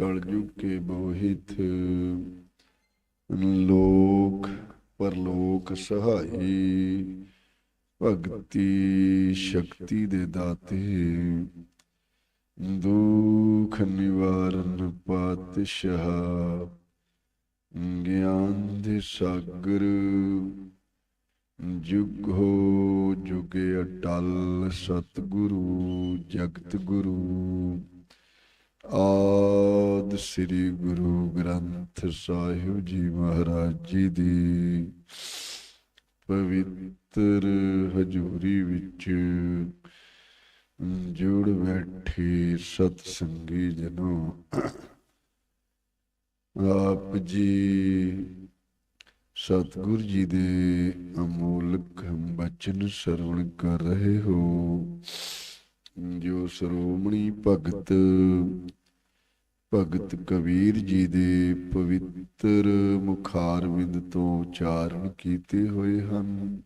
ਕਲਯੁਗ ਕੇ ਮੋਹਿਤ। ਲੋਕ ਪਰਲੋਕ ਸਹਾਈ। ਭਗਤੀ ਸ਼ਕਤੀ ਦੇ ਦਾਤੇ। ਦੁਖ ਨਿਵਾਰਨ ਪਾਤਸ਼ਾਹ। ਗਿਆਨ ਦੇ ਸਾਗਰ। ਜੁਗ ਹੋ ਜੁਗੇ ਅਟਲ ਸਤਿਗੁਰੂ ਜਗਤ ਗੁਰੂ ਆਦ ਸ੍ਰੀ ਗੁਰੂ ਗ੍ਰੰਥ ਸਾਹਿਬ ਜੀ ਮਹਾਰਾਜ ਜੀ ਦੀ। ਪਵਿੱਤਰ ਹਜ਼ੂਰੀ ਵਿੱਚ ਜੁੜ ਬੈਠੇ ਸਤ ਸੰਗੀ ਜਨੋ। ਆਪ ਜੀ ਸਤਿਗੁਰ ਜੀ ਦੇ ਅਮੋਲਕ ਬਚਨ ਸਰਵਣ ਕਰ ਰਹੇ ਹੋ। ਜੋ ਸ਼੍ਰੋਮਣੀ ਭਗਤ ਭਗਤ ਕਬੀਰ ਜੀ ਦੇ ਪਵਿੱਤਰ ਮੁਖਾਰਵਿੰਦ ਤੋਂ ਉਚਾਰਨ ਕੀਤੇ ਹੋਏ ਹਨ।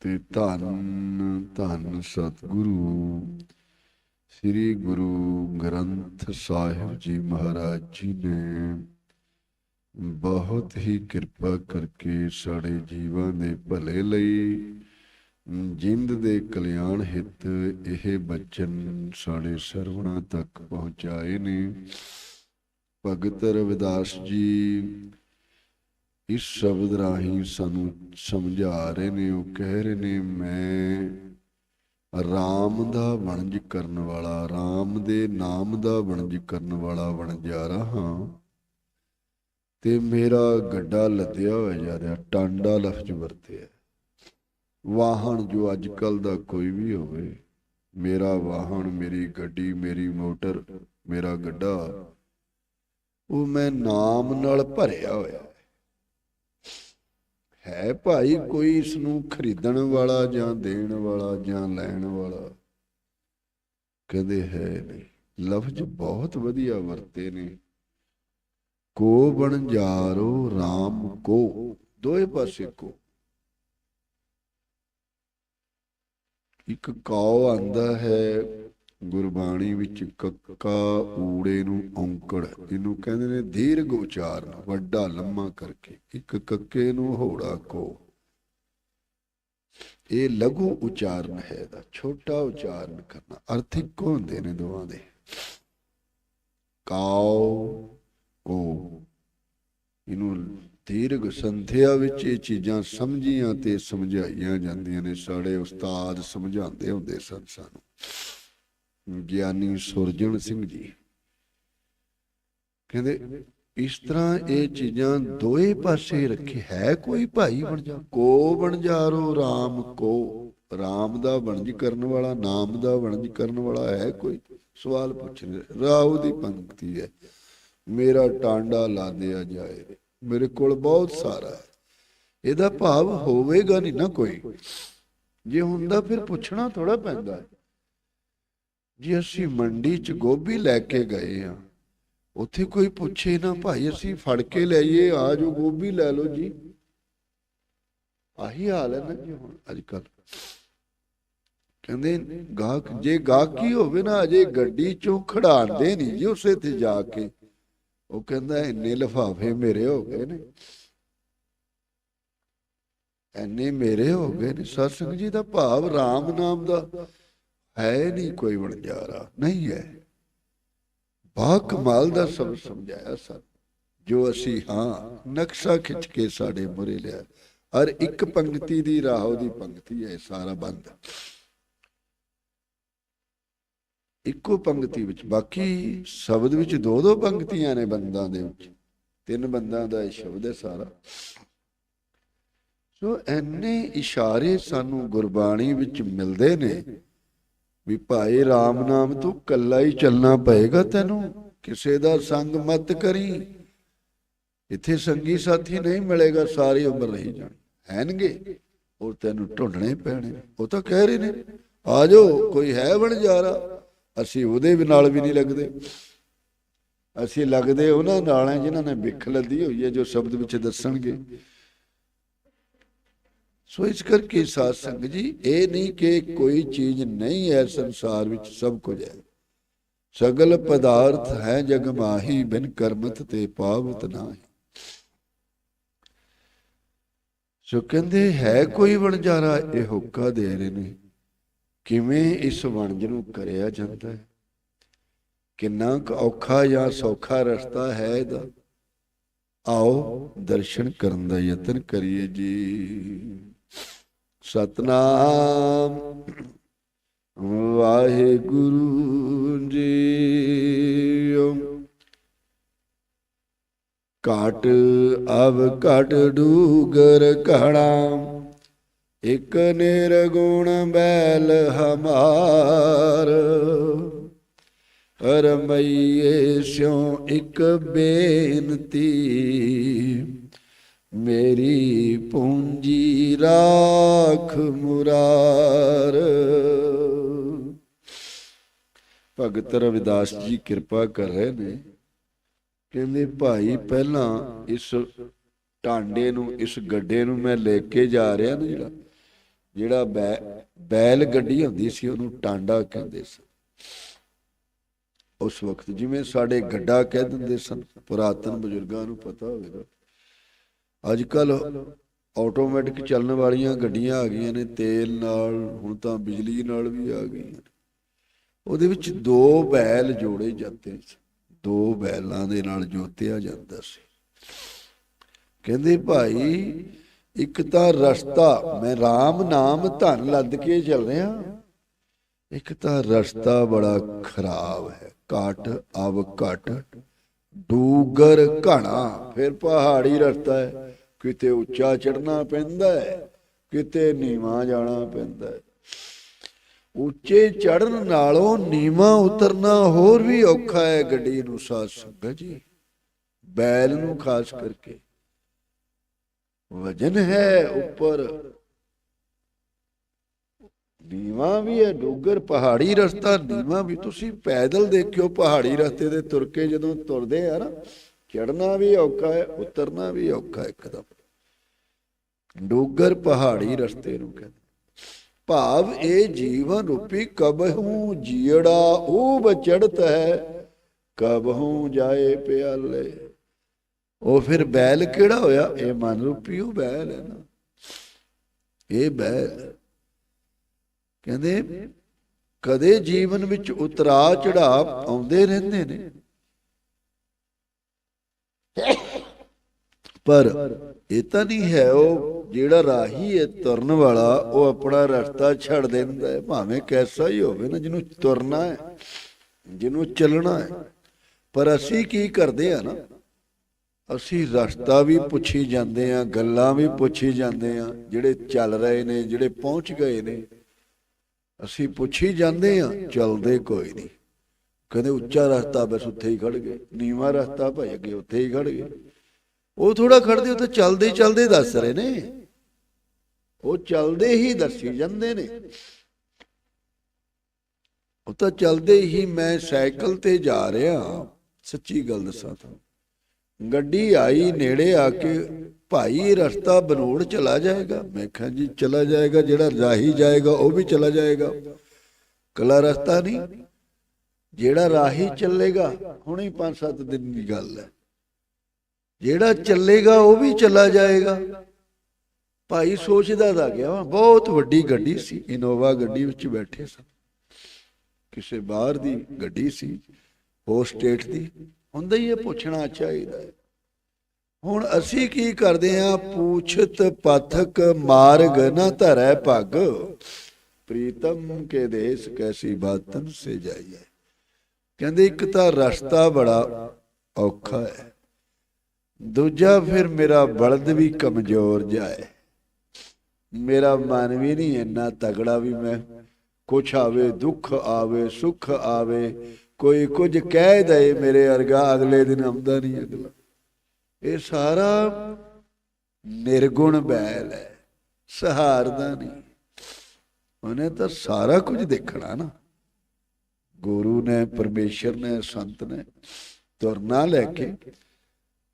ਤੇ ਧੰਨ ਧੰਨ ਸਤਿਗੁਰੂ, ਸ੍ਰੀ ਗੁਰੂ ਗ੍ਰੰਥ ਸਾਹਿਬ ਜੀ ਮਹਾਰਾਜ ਜੀ ਨੇ ਬਹੁਤ ਹੀ ਕਿਰਪਾ ਕਰਕੇ ਸਾਡੇ ਜੀਵਾਂ ਦੇ ਭਲੇ ਲਈ ਜਿੰਦ ਦੇ ਕਲਿਆਣ ਹਿੱਤ ਇਹ ਬਚਨ ਸਾਡੇ ਸਰਵਣਾ ਤੱਕ ਪਹੁੰਚਾਏ ਨੇ। ਭਗਤ ਰਵਿਦਾਸ ਜੀ ਇਸ ਸ਼ਬਦ ਰਾਹੀਂ ਸਾਨੂੰ ਸਮਝਾ ਰਹੇ ਨੇ। ਉਹ ਕਹਿ ਰਹੇ ਨੇ, ਮੈਂ ਰਾਮ ਦਾ ਵਣਜ ਕਰਨ ਵਾਲਾ, ਰਾਮ ਦੇ ਨਾਮ ਦਾ ਵਣਜ ਕਰਨ ਵਾਲਾ ਬਣ ਵਣਜਾਰਾ ਹਾਂ ਤੇ ਮੇਰਾ ਗੱਡਾ ਲੱਦਿਆ ਹੋਇਆ ਜਾ ਰਿਹਾ, ਟਾਂਡਾ ਲਫ਼ਜ਼ ਵਰਤਿਆ ਵਾਹਨ ਜੋ ਅੱਜ ਕੱਲ ਦਾ ਕੋਈ ਵੀ ਹੋਵੇ, ਮੇਰਾ ਵਾਹਨ, ਮੇਰੀ ਗੱਡੀ, ਮੇਰੀ ਮੋਟਰ, ਮੇਰਾ ਗੱਡਾ, ਉਹ ਮੈਂ ਨਾਮ ਨਾਲ ਭਰਿਆ ਹੋਇਆ ਹੈ। ਭਾਈ ਕੋਈ ਇਸ ਨੂੰ ਖਰੀਦਣ ਵਾਲਾ ਜਾਂ ਦੇਣ ਵਾਲਾ ਜਾਂ ਲੈਣ ਵਾਲਾ? ਕਹਿੰਦੇ ਹੈ ਨਹੀਂ। ਲਫ਼ਜ਼ ਬਹੁਤ ਵਧੀਆ ਵਰਤੇ ਨੇ। ਕੋ ਬਣਜਾਰੋ RAM ਕੋ, ਦੋਏ ਪਾਸੇ ਕੋ। ਇੱਕ ਕਾਉ ਆਂਦਾ ਹੈ, ਗੁਰਬਾਣੀ ਵਿੱਚ ਕੱਕਾ ਊੜੇ ਨੂੰ ਔਂਕੜ। ਇਹਨੂੰ ਕਹਿੰਦੇ ਨੇ ਦੀਰਘ ਉਚਾਰਨ ਵੱਡਾ ਲੰਮਾ ਕਰਕੇ, ਇੱਕ ਕੱਕੇ ਨੂੰ ਹੋੜਾ ਕੋ। ਇਹ ਲਘੂ ਉਚਾਰਨ ਹੈ ਦਾ ਛੋਟਾ ਉਚਾਰਨ ਕਰਨਾ। ਅਰਥ ਇੱਕੋ ਹੁੰਦੇ ਨੇ ਦੋਵਾਂ ਦੇ। ਕਾਉ, ਕੋ। ਇਹਨੂੰ ਦੀਰਘ ਸੰਧਿਆ ਵਿੱਚ ਇਹ ਚੀਜ਼ਾਂ ਸਮਝੀਆਂ ਤੇ ਸਮਝਾਈਆਂ ਜਾਂਦੀਆਂ ਨੇ। ਸਾਡੇ ਉਸਤਾਦ ਸਮਝਾਉਂਦੇ ਹੁੰਦੇ ਸਨ ਸਾਨੂੰ। ਗਿਆਨੀ ਸੁਰਜਣ ਸਿੰਘ ਜੀ ਕਹਿੰਦੇ, ਇਸ ਤਰ੍ਹਾਂ ਇਹ ਚੀਜ਼ਾਂ ਦੋਏ ਪਾਸੇ ਰੱਖੇ, ਹੈ ਕੋਈ ਭਾਈ ਬਣ ਜਾ? ਕੋ ਬਣ ਜਾਰੋ RAM ਕੋ? RAM ਦਾ ਵਣਜ ਕਰਨ ਵਾਲਾ, ਨਾਮ ਦਾ ਵਣਜ ਕਰਨ ਵਾਲਾ ਹੈ ਕੋਈ? ਸਵਾਲ ਪੁੱਛ ਰਿਹਾ ਰਾਹੂ ਦੀ ਪੰਕਤੀ ਹੈ। ਮੇਰਾ ਟਾਂਡਾ ਲਾਦਿਆ ਜਾਏ। ਮੇਰੇ ਕੋਲ ਬਹੁਤ ਸਾਰਾ ਹੈ। ਇਹਦਾ ਭਾਵ ਹੋਵੇਗਾ ਨਹੀਂ ਨਾ ਕੋਈ। ਜੇ ਹੁੰਦਾ ਫਿਰ ਪੁੱਛਣਾ ਥੋੜਾ ਪੈਂਦਾ ਹੈ। ਜੇ ਅਸੀਂ ਮੰਡੀ 'ਚ ਗੋਭੀ ਲੈ ਕੇ ਗਏ ਆ ਉੱਥੇ ਕੋਈ ਪੁੱਛੇ ਨਾ, ਭਾਈ, ਅਸੀਂ ਫੜ ਕੇ ਲਈਏ, ਆ ਜੋ ਗੋਭੀ ਲੈ ਲਓ ਜੀ। ਆਹੀ ਹਾਲ ਹੈ ਨਾ ਜੀ ਹੁਣ ਅੱਜ ਕੱਲ ਕਹਿੰਦੇ ਗਾਹਕ, ਜੇ ਗਾਹਕੀ ਹੋਵੇ ਨਾ, ਅਜੇ ਗੱਡੀ ਚੋਂ ਖੜਾਉਂਦੇ ਨਹੀਂ ਜੀ ਉਸੇ ਤੇ ਜਾ ਕੇ। ਉਹ ਕਹਿੰਦਾ ਇੰਨੇ ਲਫਾਫੇ ਮੇਰੇ ਹੋ ਗਏ ਨੇ। ਇੰਨੇ ਮੇਰੇ ਹੋ ਗਏ ਨੇ। ਸਤਸੰਗ ਜੀ ਦਾ ਭਾਵ RAM ਨਾਮ ਦਾ ਹੈ ਨਹੀਂ ਕੋਈ ਵਣਜਾਰਾ। ਨਹੀਂ ਹੈ। ਬਾ ਕਮਾਲ ਦਾ ਸਭ ਸਮਝਾਇਆ ਸਰ। ਜੋ ਅਸੀਂ ਹਾਂ, ਨਕਸ਼ਾ ਖਿੱਚ ਕੇ ਸਾਡੇ ਮੁਰੇ ਲਿਆ। ਔਰ ਇੱਕ ਪੰਕਤੀ ਦੀ, ਰਾਹੋ ਦੀ ਪੰਕਤੀ ਹੈ ਸਾਰਾ ਬੰਦ। ਇੱਕੋ ਪੰਕਤੀ ਵਿੱਚ। ਬਾਕੀ ਸ਼ਬਦ ਵਿੱਚ ਦੋ ਦੋ ਪੰਕਤੀਆਂ ਨੇ ਬੰਦਾਂ ਦੇ ਵਿੱਚ। ਤਿੰਨ ਬੰਦਾਂ ਦਾ ਇਹ ਸ਼ਬਦ ਹੈ ਸਾਰਾ। ਸੋ ਐਨੇ ਇਸ਼ਾਰੇ ਸਾਨੂੰ ਗੁਰਬਾਣੀ ਵਿੱਚ ਮਿਲਦੇ ਨੇ ਵੀ ਭਾਈ RAM ਨਾਮ ਤੋਂ ਕੱਲਾ ਹੀ ਚੱਲਣਾ ਪਏਗਾ ਤੈਨੂੰ। ਕਿਸੇ ਦਾ ਸੰਗ ਮਤ ਕਰੀ। ਇੱਥੇ ਸੰਗੀ ਸਾਥੀ ਨਹੀਂ ਮਿਲੇਗਾ, ਸਾਰੀ ਉਮਰ ਰਹੀ ਜਾਣੀ। ਹੈਨਗੇ ਉਹ ਤੈਨੂੰ ਢੁੰਡਣੇ ਪੈਣੇ ਉਹ ਤਾਂ ਕਹਿ ਰਹੇ ਨੇ, ਆ ਜਾਓ, ਕੋਈ ਹੈ ਬਣ ਜਾ ਰਾ ਅਸੀਂ ਉਹਦੇ ਵੀ ਨਾਲ ਵੀ ਨਹੀਂ ਲੱਗਦੇ। ਅਸੀਂ ਲੱਗਦੇ ਉਹਨਾਂ ਨਾਲ ਹੈ ਜਿਨ੍ਹਾਂ ਨੇ ਵਿਖ ਲੱਦੀ ਹੋਈ ਹੈ ਜੋ ਸ਼ਬਦ ਵਿੱਚ ਦੱਸਣਗੇ। ਸੋ ਇਸ ਕਰਕੇ ਸਾਧ ਸੰਗ ਜੀ, ਇਹ ਨਹੀਂ ਕਿ ਕੋਈ ਚੀਜ਼ ਨਹੀਂ ਹੈ ਸੰਸਾਰ ਵਿੱਚ ਸਭ ਕੁਝ ਹੈ। ਸਗਲ ਪਦਾਰਥ ਹੈ ਜਗ ਮਾਹੀ, ਬਿਨ ਕਰਮਤ ਤੇ ਪਾਵਤ ਨਾਹੀ। ਸੋ ਕਹਿੰਦੇ ਹੈ ਕੋਈ ਵਣਜਾਰਾ, ਇਹ ਹੁੱਕਾ ਦੇ ਰਹੇ ਨੇ। ਕਿਵੇਂ ਇਸ ਵਣਜ ਨੂੰ ਕਰਿਆ ਜਾਂਦਾ ਹੈ? ਕਿੰਨਾ ਕੁ ਔਖਾ ਜਾਂ ਸੌਖਾ ਰਸਤਾ ਹੈ ਇਹਦਾ? ਆਓ ਦਰਸ਼ਨ ਕਰਨ ਦਾ ਯਤਨ ਕਰੀਏ ਜੀ। ਸਤਨਾਮ ਵਾਹਿਗੁਰੂ ਜੀ ਘਾਟ ਅਵ ਘਟ ਡੂਗਰ ਘੜਾ ਇਕ ਨਿਰਗੁਣ ਬੈਲ ਹਮਾਰ। ਰਮਈਏ ਸਿਉ ਇੱਕ ਬੇਨਤੀ, ਮੇਰੀ ਪੂੰਜੀ ਰਾਖ ਮੁਰਾਰ। ਭਗਤ ਰਵਿਦਾਸ ਜੀ ਕਿਰਪਾ ਕਰ ਰਹੇ ਨੇ, ਕਹਿੰਦੇ ਭਾਈ ਪਹਿਲਾਂ ਇਸ ਟਾਂਡੇ ਨੂੰ, ਇਸ ਗੱਡੇ ਨੂੰ ਮੈਂ ਲੈ ਕੇ ਜਾ ਰਿਹਾ ਨਾ ਜਿਹੜਾ ਜਿਹੜਾ ਬੈਲ ਗੱਡੀ ਹੁੰਦੀ ਸੀ, ਉਹਨੂੰ ਟਾਂਡਾ ਕਹਿੰਦੇ ਸੀ ਉਸ ਵਕਤ ਜਿਵੇਂ ਸਾਡੇ ਗੱਡਾ ਕਹਿ ਦਿੰਦੇ ਸਨ, ਪੁਰਾਤਨ ਬਜ਼ੁਰਗਾਂ ਨੂੰ ਪਤਾ ਹੋਵੇਗਾ ਅੱਜ ਕੱਲ ਆਟੋਮੈਟਿਕ ਚੱਲਣ ਵਾਲੀਆਂ ਗੱਡੀਆਂ ਆ ਗਈਆਂ ਨੇ, ਤੇਲ ਨਾਲ, ਹੁਣ ਤਾਂ ਬਿਜਲੀ ਨਾਲ ਵੀ ਆ ਗਈਆਂ ਉਹਦੇ ਵਿੱਚ ਦੋ ਬੈਲ ਜੋੜੇ ਜਾਂਦੇ ਸੀ। ਦੋ ਬੈਲਾਂ ਦੇ ਨਾਲ ਜੋਤਿਆ ਜਾਂਦਾ ਸੀ। ਕਹਿੰਦੇ ਭਾਈ ਇੱਕ ਤਾਂ ਰਸਤਾ, ਮੈਂ RAM ਨਾਮ ਧਨ ਲੱਦ ਕੇ ਚੱਲ ਰਿਹਾ। ਇੱਕ ਤਾਂ ਰਸਤਾ ਬੜਾ ਖਰਾਬ ਹੈ, ਘਾਟ ਅਵ ਘਟ ਡੂਗਰ ਘਣਾ, ਫਿਰ ਪਹਾੜੀ ਰਸਤਾ ਹੈ। ਕਿਤੇ ਉੱਚਾ ਚੜਨਾ ਪੈਂਦਾ ਹੈ, ਕਿਤੇ ਨੀਵਾਂ ਜਾਣਾ ਪੈਂਦਾ ਹੈ। ਉੱਚੇ ਚੜਨ ਨਾਲੋਂ ਨੀਵਾਂ ਉਤਰਨਾ ਹੋਰ ਵੀ ਔਖਾ ਹੈ ਗੱਡੀ ਨੂੰ, ਸਾਧ ਸੰਗਤ ਜੀ। ਬੈਲ ਨੂੰ ਖਾਸ ਕਰਕੇ। ਵਜਨ ਹੈ ਉੱਪਰ। ਨੀਵਾਂ ਵੀ ਹੈ ਡੋਗਰ, ਪਹਾੜੀ ਰਸਤਾ। ਨੀਵਾਂ ਵੀ ਤੁਸੀਂ ਪੈਦਲ ਦੇਖਿਓ, ਪਹਾੜੀ ਰਸਤੇ ਤੇ ਤੁਰ ਕੇ ਜਦੋਂ ਤੁਰਦੇ ਆ ਨਾ ਚੜਨਾ ਵੀ ਔਖਾ ਹੈ, ਉਤਰਨਾ ਵੀ ਔਖਾ ਹੈ ਇੱਕਦਮ। ਡੋਗਰ ਪਹਾੜੀ ਰਸਤੇ ਨੂੰ ਕਹਿੰਦੇ। ਭਾਵ ਇਹ ਜੀਵਨ ਰੂਪੀ ਕਬਹੂ ਜੀੜਾ ਉਹ ਬਚੜਤ ਹੈ ਕਬਹੂ ਜਾਏ ਪਿਆਲੇ। ਉਹ ਫਿਰ ਬੈਲ ਕਿਹੜਾ ਹੋਇਆ? ਇਹ ਮਨ ਰੂਪੀ ਉਹ ਬੈਲ ਹੈ ਨਾ। ਇਹ ਬੈਲ ਕਹਿੰਦੇ, ਕਦੇ ਜੀਵਨ ਵਿੱਚ ਉਤਰਾ ਚੜਾ ਆਉਂਦੇ ਰਹਿੰਦੇ ਨੇ। ਪਰ ਇਹ ਤਾਂ ਨਹੀਂ ਹੈ ਉਹ ਜਿਹੜਾ ਰਾਹੀ ਹੈ ਤੁਰਨ ਵਾਲਾ, ਉਹ ਆਪਣਾ ਰਸਤਾ ਛੱਡ ਦਿੰਦਾ ਹੈ। ਭਾਵੇਂ ਕੈਸਾ ਹੀ ਹੋਵੇ ਨਾ, ਜਿਹਨੂੰ ਤੁਰਨਾ ਹੈ, ਜਿਹਨੂੰ ਚੱਲਣਾ ਹੈ। ਪਰ ਅਸੀਂ ਕੀ ਕਰਦੇ ਆ ਨਾ ਅਸੀਂ ਰਸਤਾ ਵੀ ਪੁੱਛੀ ਜਾਂਦੇ ਆ ਗੱਲਾਂ ਵੀ ਪੁੱਛੀ ਜਾਂਦੇ ਆ ਜਿਹੜੇ ਚੱਲ ਰਹੇ ਨੇ, ਜਿਹੜੇ ਪਹੁੰਚ ਗਏ ਨੇ। ਅਸੀਂ ਪੁੱਛੀ ਜਾਂਦੇ ਆ ਚਲਦੇ ਕੋਈ ਨਹੀਂ। ਕਹਿੰਦੇ ਉੱਚਾ ਰਸਤਾ ਬਸ ਉੱਥੇ ਹੀ ਖੜ ਗਏ, ਨੀਵਾਂ ਰਸਤਾ ਭਾਈ ਅੱਗੇ ਉੱਥੇ ਹੀ ਖੜ ਗਏ। ਉਹ ਥੋੜਾ ਖੜਦੇ ਉੱਥੇ ਤਾਂ ਚੱਲਦੇ ਚੱਲਦੇ ਦੱਸ ਰਹੇ ਨੇ। ਉਹ ਚੱਲਦੇ ਹੀ ਦੱਸੀ ਜਾਂਦੇ ਨੇ। ਉਹ ਤਾਂ ਚੱਲਦੇ ਹੀ ਮੈਂ ਸਾਈਕਲ ਤੇ ਜਾ ਰਿਹਾ। ਸੱਚੀ ਗੱਲ ਦੱਸਾਂ ਤੁਹਾਨੂੰ। ਗੱਡੀ ਆਈ, ਨੇੜੇ ਆ ਕੇ ਭਾਈ ਰਸਤਾ ਬਨੋੜ ਚਲਾ ਜਾਏਗਾ। ਮੈਂ ਕਿਹਾ ਜੀ, ਚਲਾ ਜਾਏਗਾ, ਜਿਹੜਾ ਰਾਹੀ ਜਾਏਗਾ, ਉਹ ਵੀ ਚਲਾ ਜਾਏਗਾ। ਕਲਾ ਰਸਤਾ ਨਹੀਂ, ਜਿਹੜਾ ਰਾਹੀ ਚੱਲੇਗਾ, ਹੁਣੇ 5-7 ਦਿਨ ਦੀ ਗੱਲ ਹੈ। ਜਿਹੜਾ ਚੱਲੇਗਾ, ਉਹ ਵੀ ਚਲਾ ਜਾਏਗਾ। ਭਾਈ ਸੋਚਦਾ ਤਾਂ ਗਿਆ ਬਹੁਤ ਵੱਡੀ ਗੱਡੀ ਸੀ, ਇਨੋਵਾ ਗੱਡੀ ਵਿੱਚ ਬੈਠੇ ਸਨ। ਕਿਸੇ ਬਾਹਰ ਦੀ ਗੱਡੀ ਸੀ, ਹੋਰ ਸਟੇਟ ਦੀ। ਹੁੰਦਾ ਹੀ ਇਹ ਪੁੱਛਣਾ ਚਾਹੀਦਾ ਹੈ। ਹੁਣ ਅਸੀਂ ਕੀ ਕਰਦੇ ਆ ਪੂਛਤ ਪਥਕ ਮਾਰਗ ਨ ਧਰੈ ਭਗ। ਪ੍ਰੀਤਮ ਕੇ ਦੇਸ ਕੈਸੀ ਬਾਤਨ ਸੇ ਜਾਈਏ ਕਹਿੰਦੇ ਇੱਕ ਤਾਂ ਰਸਤਾ ਬੜਾ ਔਖਾ ਹੈ। ਦੂਜਾ ਫਿਰ ਮੇਰਾ ਬਲਦ ਵੀ ਕਮਜ਼ੋਰ ਜਾਏ। ਮੇਰਾ ਮਨ ਵੀ ਨਹੀਂ ਇੰਨਾ ਤਗੜਾ ਵੀ ਮੈਂ। ਕੁਛ ਆਵੇ ਦੁੱਖ ਆਵੇ ਸੁੱਖ ਆਵੇ। ਕੋਈ ਕੁਝ ਕਹਿ ਦੇ ਮੇਰੇ ਅਰਗਾ ਅਗਲੇ ਦਿਨ ਆਉਂਦਾ ਨਹੀਂ ਅਗਲਾ। ਇਹ ਸਾਰਾ ਨਿਰਗੁਣ ਬੈਲ ਹੈ, ਸਹਾਰਦਾ ਨਹੀਂ। ਉਹਨੇ ਤਾਂ ਸਾਰਾ ਕੁਝ ਦੇਖਣਾ ਨਾ। ਗੁਰੂ ਨੇ, ਪਰਮੇਸ਼ਰ ਨੇ, ਸੰਤ ਨੇ ਤੁਰਨਾ ਲੈ ਕੇ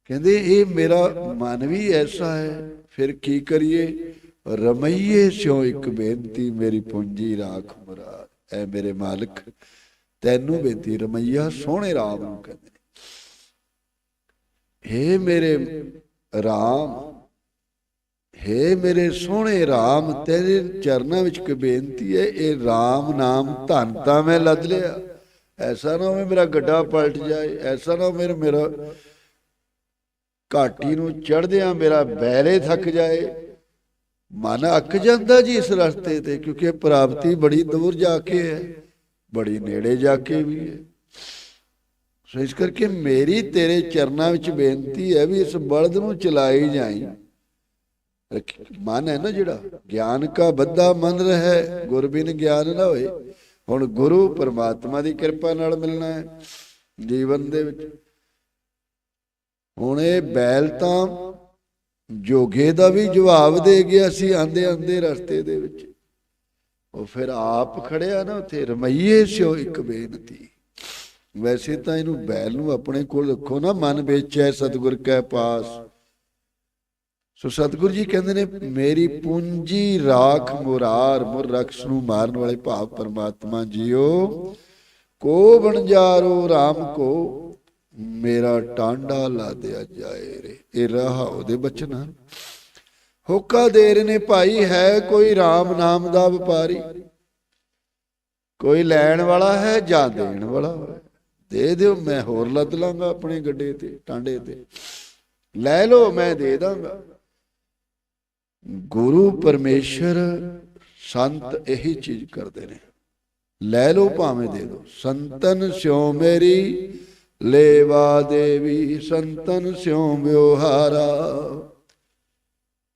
ਕਹਿੰਦੇ, ਇਹ ਮੇਰਾ ਮਨ ਵੀ ਐਸਾ ਹੈ, ਫਿਰ ਕੀ ਕਰੀਏ? ਰਮਈਏ ਸਿਓ ਇੱਕ ਬੇਨਤੀ, ਮੇਰੀ ਪੂੰਜੀ ਰਾਖ ਮੁਰਾਦ। ਐ ਮੇਰੇ ਮਾਲਕ ਤੈਨੂੰ ਬੇਨਤੀ ਰਮਈਆ ਸੋਹਣੇ ਰਾਮ ਨੂੰ ਕਹਿੰਦੇ ਨੇ। ਮੇਰੇ ਰਾਮ, ਹੇ ਮੇਰੇ ਸੋਹਣੇ ਰਾਮ, ਤੇਰੇ ਚਰਨਾਂ ਵਿੱਚ ਇੱਕ ਬੇਨਤੀ ਹੈ, ਇਹ ਰਾਮ ਨਾਮ ਧੰਨ ਤਾਂ ਮੈਂ ਲੱਦ ਲਿਆ। ਐਸਾ ਨਾ ਹੋਵੇ ਮੇਰਾ ਗੱਡਾ ਪਲਟ ਜਾਏ, ਐਸਾ ਨਾ ਹੋਵੇ ਮੇਰਾ- ਮੇਰਾ ਘਾਟੀ ਨੂੰ ਚੜਦਿਆਂ ਮੇਰਾ ਬੈਲੇ ਥੱਕ ਜਾਏ। ਮਨ ਅੱਕ ਜਾਂਦਾ ਜੀ ਇਸ ਰਸਤੇ ਤੇ, ਕਿਉਂਕਿ ਪ੍ਰਾਪਤੀ ਬੜੀ ਦੂਰ ਜਾ ਕੇ ਹੈ। ਬੜੀ ਨੇੜੇ ਜਾ ਕੇ ਵੀ ਹੈ। ਸੋ ਇਸ ਕਰਕੇ ਮੇਰੀ ਤੇਰੇ ਚਰਨਾਂ ਵਿੱਚ ਬੇਨਤੀ ਹੈ ਵੀ ਇਸ ਬਲਦ ਨੂੰ ਚਲਾਈ ਜਾਈ। ਰੱਖੀ- ਮਨ ਹੈ ਨਾ ਜਿਹੜਾ, ਗਿਆਨ ਕਾ ਬੱਧਾ ਮਨ ਰਹੇ, ਗੁਰ ਬਿਨ ਗਿਆਨ ਨਾ ਹੋਏ। ਹੁਣ ਗੁਰੂ ਪਰਮਾਤਮਾ ਦੀ ਕਿਰਪਾ ਨਾਲ ਮਿਲਣਾ ਹੈ ਜੀਵਨ ਦੇ ਵਿੱਚ। ਹੁਣ ਇਹ ਬੈਲ ਤਾਂ ਜੋਗੇ ਦਾ ਵੀ ਜਵਾਬ ਦੇ ਗਿਆ ਸੀ ਆਂਦੇ ਆਂਦੇ ਰਸਤੇ ਦੇ ਵਿੱਚ। ਉਹ ਫਿਰ ਆਪ ਖੜਿਆ ਨਾ ਉੱਥੇ, ਰਮਈਏ ਸਿਓ ਇੱਕ ਬੇਨਤੀ। ਵੈਸੇ ਤਾਂ ਇਹਨੂੰ ਬੈਲ ਨੂੰ ਆਪਣੇ ਕੋਲ ਰੱਖੋ ਨਾ, ਮਨ ਵਿੱਚ ਹੈ ਕੈ ਪਾਸ। ਸੋ ਸਤਿਗੁਰੂ ਜੀ ਕਹਿੰਦੇ ਨੇ, ਮੇਰੀ ਪੂੰਜੀ ਰਾਖ ਮੁਰਾਰ, ਮੁਰ ਰਖਸ ਨੂੰ ਮਾਰਨ ਵਾਲੇ ਭਾਵ ਪਰਮਾਤਮਾ ਜੀਓ। ਕੋ ਬਣਜਾਰੋ RAM ਕੋ, ਮੇਰਾ ਟਾਂਡਾ ਲਾ ਦਿਆ ਜਾਏ ਰੇ। ਇਹ ਰਹਾ ਉਹਦੇ ਬਚਨ ਹੋਕਾ ਦੇ ਰਹੇ ਨੇ ਭਾਈ ਹੈ ਕੋਈ RAM ਨਾਮ ਦਾ ਵਪਾਰੀ। ਕੋਈ ਲੈਣ ਵਾਲਾ ਹੈ ਜਾਂ ਦੇਣ ਵਾਲਾ? ਦੇ ਦਿਓ, ਮੈਂ ਹੋਰ ਲੱਦ ਲਾਂਗਾ ਆਪਣੇ ਗੱਡੇ ਤੇ, ਟਾਂਡੇ ਤੇ। ਲੈ ਲਓ, ਮੈਂ ਦੇ ਦਾਂਗਾ। ਗੁਰੂ ਪਰਮੇਸ਼ਰ ਸੰਤ ਇਹੀ ਚੀਜ਼ ਕਰਦੇ ਨੇ। ਲੈ ਲਓ, ਭਾਵੇਂ ਦੇ ਦਿਓ। ਸੰਤਨ ਸਿਉ ਮੇਰੀ, ਲੇਵਾ ਦੇਵੀ ਸੰਤਨ ਸਿਉ ਵਿਵਹਾਰਾ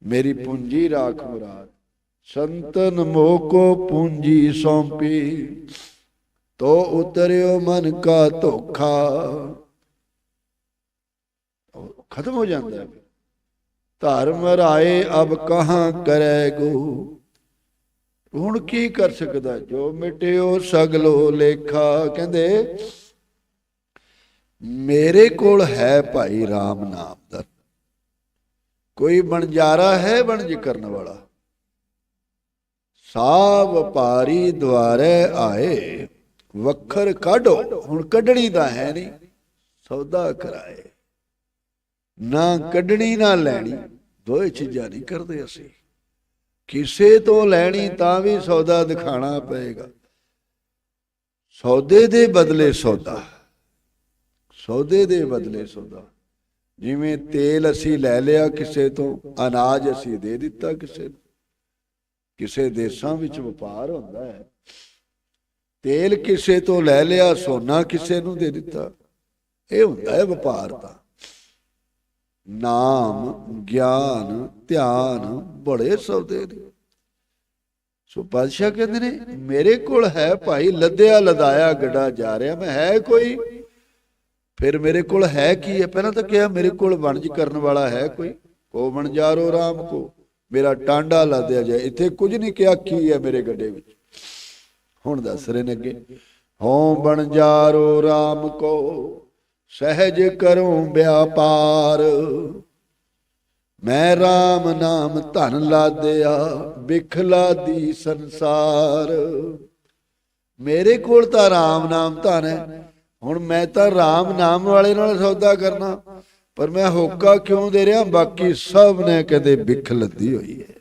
ਮੇਰੀ ਪੂੰਜੀ ਰਾਖ ਮੁਰਾਦ। ਸੰਤਨ ਮੋਕੋ ਪੂੰਜੀ ਸੌਂਪੀ। ਤੋ ਉਤਰਿਓ ਮਨ ਕਾ ਧੋਖਾ। ਖਤਮ ਹੋ ਜਾਂਦਾ ਹੈ ਧਰਮ ਰਾਏ ਅਬ ਕਹਾਂ ਕਰੈਗੋ ਹੁਣ ਕੀ ਕਰ ਸਕਦਾ? ਜੋ ਮਿਟਿਓ ਸਗਲੋ ਲੇਖਾ। ਕਹਿੰਦੇ, ਮੇਰੇ ਕੋਲ ਹੈ ਭਾਈ RAM ਨਾਮ ਦਾ ਕੋਈ ਬਣਜਾਰਾ ਹੈ ਬਣਜ ਕਰਨ ਵਾਲਾ? ਸਾ ਵਪਾਰੀ ਦੁਆਰੇ ਆਏ, ਵਖਰ ਕਾਢੋ, ਹੁਣ ਕੱਢਣੀ ਤਾਂ ਹੈ ਨਹੀਂ, ਸੌਦਾ ਕਰਾਏ। ਨਾ ਕੱਢਣੀ, ਨਾ ਲੈਣੀ ਦੋਏ ਚੀਜ਼ਾਂ ਨਹੀਂ ਕਰਦੇ ਅਸੀਂ। ਕਿਸੇ ਤੋਂ ਲੈਣੀ ਤਾਂ ਵੀ ਸੌਦਾ ਦਿਖਾਣਾ ਪਏਗਾ। ਸੌਦੇ ਦੇ ਬਦਲੇ ਸੌਦਾ, ਸੌਦੇ ਦੇ ਬਦਲੇ ਸੌਦਾ। ਜਿਵੇਂ ਤੇਲ ਅਸੀਂ ਲੈ ਲਿਆ ਕਿਸੇ ਤੋਂ, ਅਨਾਜ ਅਸੀਂ ਦੇ ਦਿੱਤਾ ਕਿਸੇ ਨੂੰ। ਕਿਸੇ ਦੇਸ਼ਾਂ ਵਿੱਚ ਵਪਾਰ ਹੁੰਦਾ ਹੈ। ਤੇਲ ਕਿਸੇ ਤੋਂ ਲੈ ਲਿਆ, ਸੋਨਾ ਕਿਸੇ ਨੂੰ ਦੇ ਦਿੱਤਾ। ਇਹ ਹੁੰਦਾ ਹੈ ਵਪਾਰ ਦਾ ਨਾਮ, ਗਿਆਨ, ਧਿਆਨ ਬੜੇ ਸੌਦੇ ਨੇ। ਸੋ ਪਾਤਸ਼ਾਹ ਕਹਿੰਦੇ ਨੇ, ਮੇਰੇ ਕੋਲ ਹੈ ਭਾਈ ਲੱਦਿਆ ਲਦਾਇਆ ਗੱਡਾ ਜਾ ਰਿਹਾ, ਮੈਂ ਹੈ ਕੋਈ? ਫਿਰ ਮੇਰੇ ਕੋਲ ਹੈ ਕੀ ਹੈ? ਪਹਿਲਾਂ ਤਾਂ ਕਿਹਾ ਮੇਰੇ ਕੋਲ ਵਣਜ ਕਰਨ ਵਾਲਾ ਹੈ ਕੋਈ। ਕੋ ਬਣਜਾਰੋ RAM ਕੋ, ਮੇਰਾ ਟਾਂਡਾ ਲਾਦਿਆ ਜਾਏ। ਇੱਥੇ ਕੁਝ ਨਹੀਂ ਕਿਹਾ ਕੀ ਹੈ ਮੇਰੇ ਗੱਡੇ ਵਿੱਚ। ਹੁਣ ਦੱਸ ਰਹੇ ਨੇ ਅੱਗੇ। ਹਉ ਬਣਜਾਰੋ RAM ਕੋ, ਸਹਿਜ ਕਰੂੰ ਵਿਆਪਾਰ। ਮੈਂ RAM ਨਾਮ ਧਨ ਲਾਦਿਆ ਬਿਖਲਾ ਦੀ ਸੰਸਾਰ। ਮੇਰੇ ਕੋਲ ਤਾਂ RAM ਨਾਮ ਧਨ ਹੈ। ਹੁਣ ਮੈਂ ਤਾਂ RAM ਨਾਮ ਵਾਲੇ ਨਾਲ ਸੌਦਾ ਕਰਨਾ, ਪਰ ਮੈਂ ਹੋਕਾ ਕਿਉਂ ਦੇ ਰਿਹਾ? ਬਾਕੀ ਸਭ ਨੇ ਕਦੇ ਵਿਖ ਲੱਦੀ ਹੋਈ ਹੈ।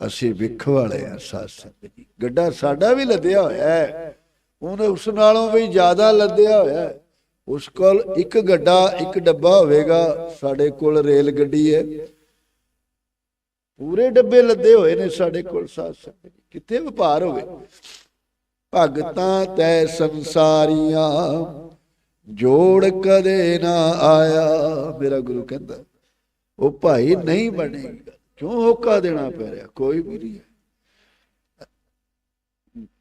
ਅਸੀਂ ਬਿਖ ਵਾਲੇ ਆ ਸਾਧ ਗੱਡਾ ਸਾਡਾ ਵੀ ਲੱਦਿਆ ਹੋਇਆ ਹੈ। ਉਹਨੇ ਉਸ ਨਾਲੋਂ ਵੀ ਜ਼ਿਆਦਾ ਲੱਦਿਆ ਹੋਇਆ ਹੈ। ਉਸ ਕੋਲ ਇੱਕ ਗੱਡਾ, ਇੱਕ ਡੱਬਾ ਹੋਵੇਗਾ। ਸਾਡੇ ਕੋਲ ਰੇਲ ਗੱਡੀ ਹੈ। ਪੂਰੇ ਡੱਬੇ ਲੱਦੇ ਹੋਏ ਨੇ ਸਾਡੇ ਕੋਲ ਸਾਧ ਕਿੱਥੇ ਵਪਾਰ ਹੋਵੇ? ਭਗਤਾਂ ਤੈ ਸੰਸਾਰੀਆਂ, ਜੋੜ ਕਦੇ ਨਾ ਆਇਆ। ਮੇਰਾ ਗੁਰੂ ਕਹਿੰਦਾ, ਉਹ ਭਾਈ ਨਹੀਂ ਬਣੇਗਾ, ਕਿਉਂ ਹੋਕਾ ਦੇਣਾ ਪੈ ਰਿਹਾ? ਕੋਈ ਵੀ ਨਹੀਂ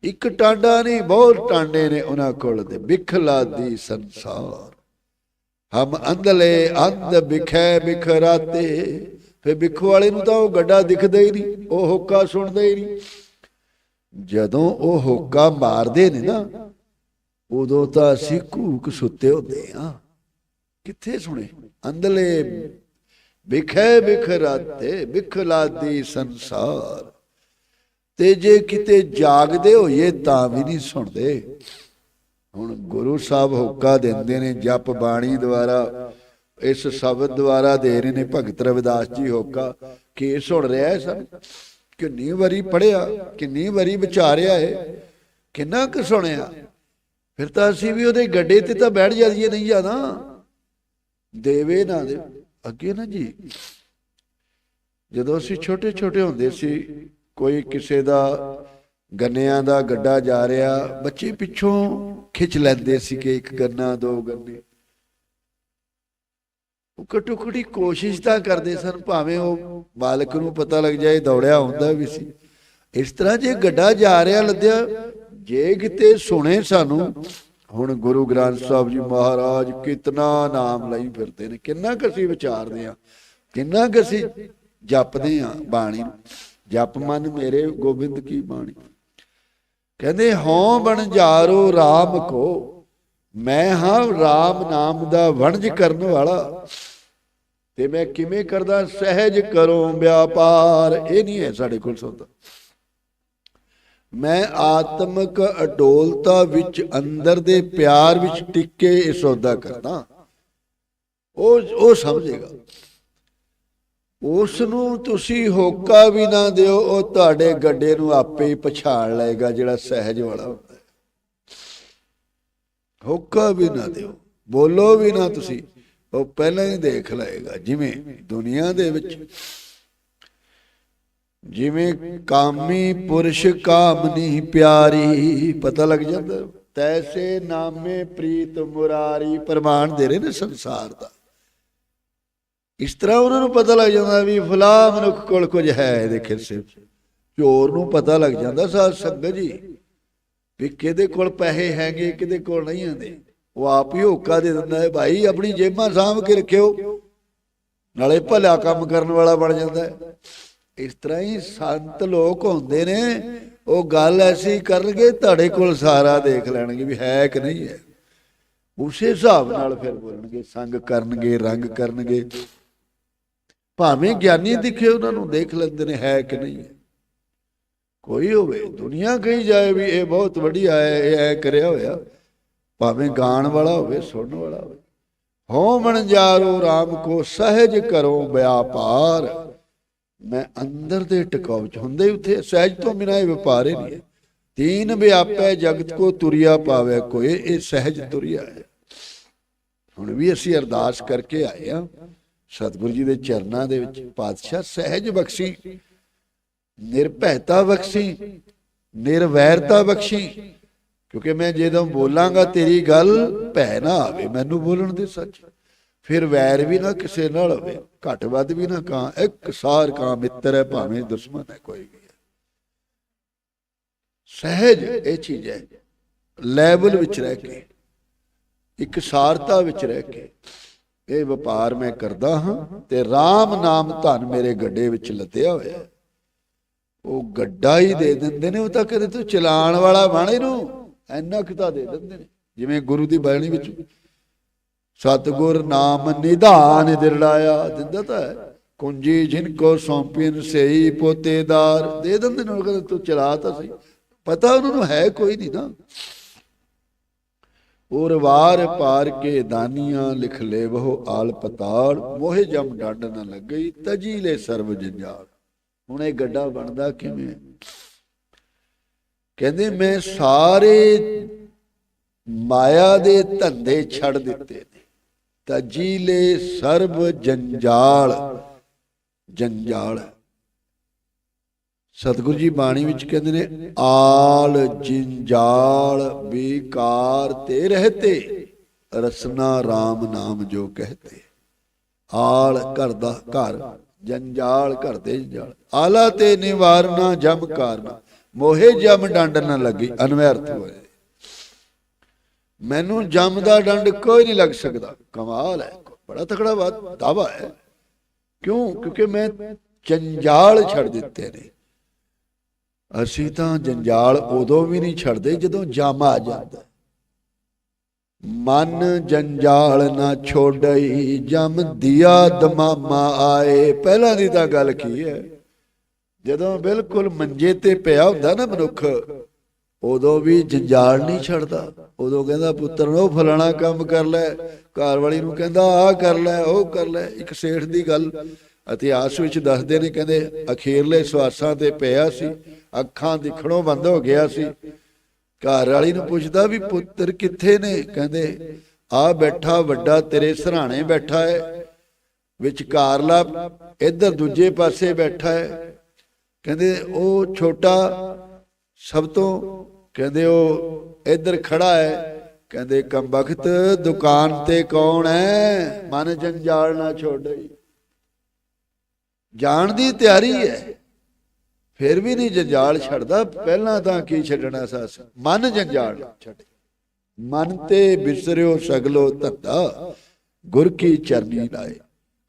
ਇੱਕ ਟਾਂਡਾ ਨਹੀਂ, ਬਹੁਤ ਟਾਂਡੇ ਨੇ ਉਹਨਾਂ ਕੋਲ ਦੇ। ਬਿਖਲਾ ਦੀ ਸੰਸਾਰ। ਹਮ ਅੰਧਲੇ ਅੰਧ ਬਿਖੈ ਬਿਖਰਾਤੇ। ਫੇ ਬਿਖ ਵਾਲੇ ਨੂੰ ਤਾਂ ਉਹ ਗੱਡਾ ਦਿਖਦਾ ਹੀ ਨਹੀਂ, ਉਹ ਹੋਕਾ ਸੁਣਦਾ ਹੀ ਨਹੀਂ। ਜਦੋਂ ਉਹ ਹੋਕਾ ਮਾਰਦੇ ਨੇ ਨਾ, ਉਦੋਂ ਤਾਂ ਅਸੀਂ ਘੂਕ ਸੁੱਤੇ ਹੁੰਦੇ ਆ ਕਿੱਥੇ ਸੁਣੇ? ਅੰਧਲੇ ਬਿਖੈ ਬਿਖਰਾਤੇ ਬਿਖਲਾਦੀ ਸੰਸਾਰ। ਤੇ ਜੇ ਕਿਤੇ ਜਾਗਦੇ ਹੋਈਏ ਤਾਂ ਵੀ ਨਹੀਂ ਸੁਣਦੇ। ਹੁਣ ਗੁਰੂ ਸਾਹਿਬ ਹੋਕਾ ਦਿੰਦੇ ਨੇ, ਜਪ ਬਾਣੀ ਦੁਆਰਾ, ਇਸ ਸ਼ਬਦ ਦੁਆਰਾ ਦੇ ਰਹੇ ਨੇ ਭਗਤ ਰਵਿਦਾਸ ਜੀ ਹੋਕਾ। ਕੀ ਸੁਣ ਰਿਹਾ ਹੈ ਸਭ ਕਿੰਨੀ ਵਾਰੀ ਪੜਿਆ ਕਿੰਨੀ ਵਾਰੀ ਵਿਚਾਰਿਆ ਹੈ ਕਿੰਨਾ ਕੁ ਸੁਣਿਆ। ਫਿਰ ਤਾਂ ਅਸੀਂ ਵੀ ਉਹਦੇ ਗੱਡੇ ਤੇ ਤਾਂ ਬੈਠ ਜਾਈਏ ਨਹੀਂ ਜਾਣਾ ਦੇਵੇ ਨਾ ਦੇ, ਅੱਗੇ ਨਾ ਜੀ। ਜਦੋਂ ਅਸੀਂ ਛੋਟੇ ਛੋਟੇ ਹੁੰਦੇ ਸੀ, ਕੋਈ ਕਿਸੇ ਦਾ ਗੰਨਿਆਂ ਦਾ ਗੱਡਾ ਜਾ ਰਿਹਾ, ਬੱਚੇ ਪਿੱਛੋਂ ਖਿੱਚ ਲੈਂਦੇ ਸੀ ਕਿ ਇੱਕ ਗੰਨਾ, ਦੋ ਗੰਨੇ। ਉਹ ਘੱਟੋ ਘੱਟੀ ਕੋਸ਼ਿਸ਼ ਤਾਂ ਕਰਦੇ ਸਨ, ਭਾਵੇਂ ਉਹ ਮਾਲਕ ਨੂੰ ਪਤਾ ਲੱਗ ਜਾਏ, ਦੌੜਿਆ ਹੁੰਦਾ ਵੀ ਸੀ। ਇਸ ਤਰ੍ਹਾਂ ਜੇ ਗੱਡਾ ਜਾ ਰਿਹਾ ਲੱਦਿਆ, ਜੇ ਕਿਤੇ ਸੁਣੇ ਸਾਨੂੰ, ਹੁਣ ਗੁਰੂ ਗ੍ਰੰਥ ਸਾਹਿਬ ਜੀ ਮਹਾਰਾਜ ਕਿਤਨਾ ਨਾਮ ਲਈ ਫਿਰਦੇ ਨੇ, ਕਿੰਨਾ ਕੁ ਅਸੀਂ ਵਿਚਾਰਦੇ ਆ ਕਿੰਨਾ ਕੁ ਅਸੀਂ ਜਪਦੇ ਆ ਬਾਣੀ ਜਪ ਮਨ ਮੇਰੇ ਗੋਬਿੰਦ ਕੀ ਬਾਣੀ। ਕਹਿੰਦੇ, ਹਉ ਬਣ ਜਾਰੋ RAM ਕੋ ਮੈਂ ਹਾਂ RAM ਨਾਮ ਦਾ ਵਣਜ ਕਰਨ ਵਾਲਾ। ਤੇ ਮੈਂ ਕਿਵੇਂ ਕਰਦਾ? ਸਹਿਜ ਕਰੋ ਵਿਆਪਾਰ। ਇਹ ਨਹੀਂ ਹੈ ਸਾਡੇ ਕੋਲ ਸੌਦਾ। ਮੈਂ ਆਤਮਕ ਅਡੋਲਤਾ ਵਿੱਚ, ਅੰਦਰ ਦੇ ਪਿਆਰ ਵਿੱਚ ਟਿਕ ਕੇ ਇਹ ਸੌਦਾ ਕਰਦਾ। ਉਹ ਉਹ ਸਮਝੇਗਾ। ਉਸ ਨੂੰ ਤੁਸੀਂ ਹੋਕਾ ਵੀ ਨਾ ਦਿਓ, ਉਹ ਤੁਹਾਡੇ ਗੱਡੇ ਨੂੰ ਆਪੇ ਹੀ ਪਛਾਣ ਲਏਗਾ ਜਿਹੜਾ ਸਹਿਜ ਵਾਲਾ। ਹੋਕਾ ਵੀ ਨਾ ਦਿਓ। ਬੋਲੋ ਵੀ ਨਾ ਤੁਸੀਂ। ਉਹ ਪਹਿਲਾਂ ਹੀ ਦੇਖ ਲਏਗਾ। ਜਿਵੇਂ ਦੁਨੀਆ ਦੇ ਵਿੱਚ ਜਿਵੇਂ ਕਾਮੀ ਪੁਰਸ਼ ਕਾਮਨੀ ਪਿਆਰੀ, ਪਤਾ ਲੱਗ ਜਾਂਦਾ। ਤੈਸੇ ਨਾਮੇ ਪ੍ਰੀਤ ਮੁਰਾਰੀ। ਪ੍ਰਮਾਣ ਦੇ ਰਹੇ ਨੇ ਸੰਸਾਰ ਦਾ। ਇਸ ਤਰ੍ਹਾਂ ਉਹਨਾਂ ਨੂੰ ਪਤਾ ਲੱਗ ਜਾਂਦਾ ਵੀ ਫਲਾ ਮਨੁੱਖ ਕੋਲ ਕੁਝ ਹੈ ਇਹਦੇ ਖਿਰਸੇ ਚੋਰ ਨੂੰ ਪਤਾ ਲੱਗ ਜਾਂਦਾ ਸਾਧ ਸੰਗਤ ਜੀ। ਵੀ ਕਿਹਦੇ ਕੋਲ ਪੈਸੇ ਹੈਗੇ, ਕਿਹਦੇ ਕੋਲ ਨਹੀਂ ਹੁੰਦੇ ਉਹ ਆਪ ਹੀ ਹੋਕਾ ਦੇ ਦਿੰਦਾ ਹੈ, ਭਾਈ, ਆਪਣੀ ਜੇਬਾਂ ਸਾਂਭ ਕੇ ਰੱਖਿਓ। ਨਾਲੇ ਭਲਾ ਕੰਮ ਕਰਨ ਵਾਲਾ ਬਣ ਜਾਂਦਾ ਇਸ ਤਰ੍ਹਾਂ ਹੀ ਸੰਤ ਲੋਕ ਹੁੰਦੇ ਨੇ। ਉਹ ਗੱਲ ਐਸੀ ਕਰਨਗੇ, ਤੁਹਾਡੇ ਕੋਲ ਸਾਰਾ ਦੇਖ ਲੈਣਗੇ ਵੀ ਹੈ ਕਿ ਨਹੀਂ ਹੈ। ਉਸੇ ਹਿਸਾਬ ਨਾਲ ਫਿਰ ਬੋਲਣਗੇ, ਸੰਗ ਕਰਨਗੇ, ਰੰਗ ਕਰਨਗੇ। ਭਾਵੇਂ ਗਿਆਨੀ ਦਿਖੇ, ਉਹਨਾਂ ਨੂੰ ਦੇਖ ਲੈਂਦੇ ਨੇ, ਹੈ ਕਿ ਨਹੀਂ ਹੈ। ਕੋਈ ਹੋਵੇ, ਦੁਨੀਆ ਕਹੀ ਜਾਏ ਵੀ ਇਹ ਬਹੁਤ ਵਧੀਆ ਹੈ, ਇਹ ਐ ਕਰਿਆ ਹੋਇਆ। ਭਾਵੇਂ ਗਾਣ ਵਾਲਾ ਹੋਵੇ, ਸੁਣਨ ਵਾਲਾ ਹੋਵੇ। ਹੋ ਜਾਰੋ RAM ਕੋ ਸਹਿਜ ਕਰੋ ਵਿਆਪਾਰ। ਮੈਂ ਅੰਦਰ ਦੇ ਟਿਕਾਉ ਚ, ਹੁੰਦੇ ਉੱਥੇ, ਸਹਿਜ ਤੋਂ ਬਿਨਾਂ ਇਹ ਵਪਾਰ ਹੀ ਨਹੀਂ ਤੀਨ ਵਿਆਪੈ, ਜਗਤ ਕੋ ਤੁਰਿਆ ਪਾਵੇ ਕੋਏ ਇਹ ਸਹਿਜ ਤੁਰਿਆ ਹੈ। ਹੁਣ ਵੀ ਅਸੀਂ ਅਰਦਾਸ ਕਰਕੇ ਆਏ ਆ ਸਤਿਗੁਰੂ ਜੀ ਦੇ ਚਰਨਾਂ ਦੇ ਵਿੱਚ ਪਾਤਸ਼ਾਹ ਸਹਿਜ ਬਖਸ਼ੀ। ਨਿਰਭੈਤਾ ਬਖਸ਼ੀ, ਨਿਰਵੈਰਤਾ ਬਖਸ਼ੀ, ਕਿਉਂਕਿ ਮੈਂ ਜਦੋਂ ਬੋਲਾਂਗਾ ਤੇਰੀ ਗੱਲ ਭੈ ਨਾ ਆਵੇ ਮੈਨੂੰ ਬੋਲਣ ਦੇ ਸੱਚ। ਫਿਰ ਵੈਰ ਵੀ ਨਾ ਕਿਸੇ ਨਾਲ ਹੋਵੇ, ਘੱਟ ਵੱਧ ਵੀ ਨਾ ਕਾਂ, ਇੱਕ ਸਾਰ ਕਾਂ ਮਿੱਤਰ ਹੈ, ਭਾਵੇਂ ਦੁਸ਼ਮਣ ਹੈ, ਕੋਈ ਵੀ ਸਹਿਜ ਇਹ ਚੀਜ਼ ਹੈ, ਲੈਵਲ ਵਿੱਚ ਰਹਿ ਕੇ, ਇੱਕ ਸਾਰਤਾ ਵਿੱਚ ਰਹਿ ਕੇ, ਇਹ ਵਪਾਰ ਮੈਂ ਕਰਦਾ ਹਾਂ ਤੇ RAM ਨਾਮ ਧਨ ਮੇਰੇ ਗੱਡੇ ਵਿੱਚ ਲੱਦਿਆ ਹੋਇਆ ਹੈ। ਉਹ ਗੱਡਾ ਹੀ ਦੇ ਦਿੰਦੇ ਨੇ, ਉਹ ਤਾਂ ਕਦੇ ਤੂੰ ਚਲਾਣ ਵਾਲਾ ਬਣ ਇਹਨੂੰ। ਐਨਾ ਕਿਤਾ ਦੇ ਦਿੰਦੇ ਨੇ। ਜਿਵੇਂ ਗੁਰੂ ਦੀ ਬਾਣੀ ਵਿੱਚ ਸਤਗੁਰ ਨਾਮ ਨਿਧਾਨ ਦਿਰੜਾਇਆ, ਦਿੰਦਾ ਤਾਂ ਕੁੰਜੀ ਜਿਨ ਕੋ ਸੌਂਪੀਨ ਸਈ ਪੋਤੇਦਾਰ ਦੇ ਦਿੰਦੇ ਨੇ, ਉਹ ਕਹਿੰਦੇ ਤੂੰ ਚਲਾ ਤਾਂ ਸਹੀ। ਪਤਾ ਉਹਨਾਂ ਨੂੰ ਹੈ ਕੋਈ ਨਹੀਂ ਨਾ। ਔਰ ਵਾਰ ਪਾਰ ਕੇ ਦਾਨੀਆਂ ਲਿਖ ਲੈ ਬਹੁ ਆਲ ਪਤਾਲ ਮੋਹਿ ਜਮ ਡੰਡ ਨਾ ਲੱਗਈ ਤਜੀ ਲੈ ਸਰਬ ਜੰਜਾਲ। ਹੁਣ ਇਹ ਗੱਡਾ ਬਣਦਾ ਕਿਵੇਂ? ਕਹਿੰਦੇ ਮੈਂ ਸਾਰੇ ਮਾਇਆ ਦੇ ਧੰਦੇ ਛੱਡ ਦਿੱਤੇ ਨੇ। ਤਜੀਲੇ ਸਰਬ ਜੰਜਾਲ ਜੰਜਾਲ। ਸਤਿਗੁਰੂ ਜੀ ਬਾਣੀ ਵਿੱਚ ਕਹਿੰਦੇ ਨੇ, ਆਲ ਜਿੰਜਾਲ ਬੇਕਾਰ ਤੇ ਰਹਤੇ, ਰਸਨਾ RAM ਨਾਮ ਜੋ ਕਹਤੇ। ਆਲ ਘਰ ਦਾ ਘਰ ਜੰਜਾਲ ਘਰ ਦੇ ਜੰਜਾਲ। ਆਲਾ ਤੇ ਨਿਵਾਰਨਾ ਜਮ ਕਾਰਨਾ। ਮੋਹੇ ਜਮ ਡੰਡ ਨਾ ਲੱਗੀ, ਅਨਵਰਥ ਹੋਏ। ਮੈਨੂੰ ਜਮ ਦਾ ਡੰਡ ਕੋਈ ਨਹੀਂ ਲੱਗ ਸਕਦਾ। ਕਮਾਲ ਹੈ, ਬੜਾ ਤਕੜਾ ਦਾਵਾ ਹੈ। ਕਿਉਂ? ਕਿਉਂਕਿ ਮੈਂ ਜੰਜਾਲ ਛੱਡ ਦਿੱਤੇ ਨੇ। ਅਸੀਂ ਤਾਂ ਜੰਜਾਲ ਉਦੋਂ ਵੀ ਨਹੀਂ ਛੱਡਦੇ ਜਦੋਂ ਜਮ ਆ ਜਾਂਦਾ। ਮਨ ਜੰਜਾਲ ਨਾ ਛੋੜਈ, ਜਮ ਦਿਆ ਦਮਾਮਾ ਆਏ। ਪਹਿਲਾਂ ਦੀ ਤਾਂ ਗੱਲ ਕੀ ਹੈ? ਜਦੋਂ ਬਿਲਕੁਲ ਮੰਜੇ ਤੇ ਪਿਆ ਹੁੰਦਾ ਨਾ ਮਨੁੱਖ, ਉਦੋਂ ਵੀ ਜੰਜਾਲ ਨਹੀਂ ਛੱਡਦਾ। ਉਦੋਂ ਕਹਿੰਦਾ, ਪੁੱਤਰ ਨੂੰ ਫਲਾਣਾ ਕੰਮ ਕਰ ਲੈ, ਘਰ ਵਾਲੀ ਨੂੰ ਕਹਿੰਦਾ, ਆਹ ਕਰ ਲੈ, ਉਹ ਕਰ ਲੈ। ਇੱਕ ਸੇਠ ਦੀ ਗੱਲ ਇਤਿਹਾਸ ਵਿੱਚ ਦੱਸਦੇ ਨੇ, ਕਹਿੰਦੇ ਅਖੀਰਲੇ ਸਵਾਸਾਂ ਤੇ ਪਿਆ ਸੀ, ਅੱਖਾਂ ਦਿਖਣੋਂ ਬੰਦ ਹੋ ਗਿਆ ਸੀ। ਘਰ ਵਾਲੀ ਨੂੰ ਪੁੱਛਦਾ ਵੀ ਪੁੱਤਰ ਕਿੱਥੇ ਨੇ? ਕਹਿੰਦੇ, ਆ ਬੈਠਾ, ਵੱਡਾ ਤੇਰੇ ਸਰਾਣੇ ਬੈਠਾ ਹੈ, ਵਿਚਕਾਰਲਾ ਇੱਧਰ ਦੂਜੇ ਪਾਸੇ ਬੈਠਾ ਹੈ। ਕਹਿੰਦੇ, ਉਹ ਛੋਟਾ ਸਭ ਤੋਂ? ਕਹਿੰਦੇ, ਉਹ ਇੱਧਰ ਖੜਾ ਹੈ। ਕਹਿੰਦੇ, ਕੰਬਖਤ ਦੁਕਾਨ ਤੇ ਕੌਣ ਹੈ? ਮਨ ਜੰਜਾਲ ਨਾ ਛੋੜਈ ਜਾਣ ਦੀ ਤਿਆਰੀ ਹੈ। ਫਿਰ ਵੀ ਨਹੀਂ ਜੰਜਾਲ ਛੱਡਦਾ, ਪਹਿਲਾਂ ਤਾਂ ਕੀ ਛੱਡਣਾ ਸਾਸ? ਮਨ ਜੰਜਾਲ ਨਾ ਮਨ ਤੇ ਬਿਸਰਿਓ ਸਗਲੋ ਧੰਦਾ, ਗੁਰ ਕੀ ਚਰਨੀ ਲਾਏ।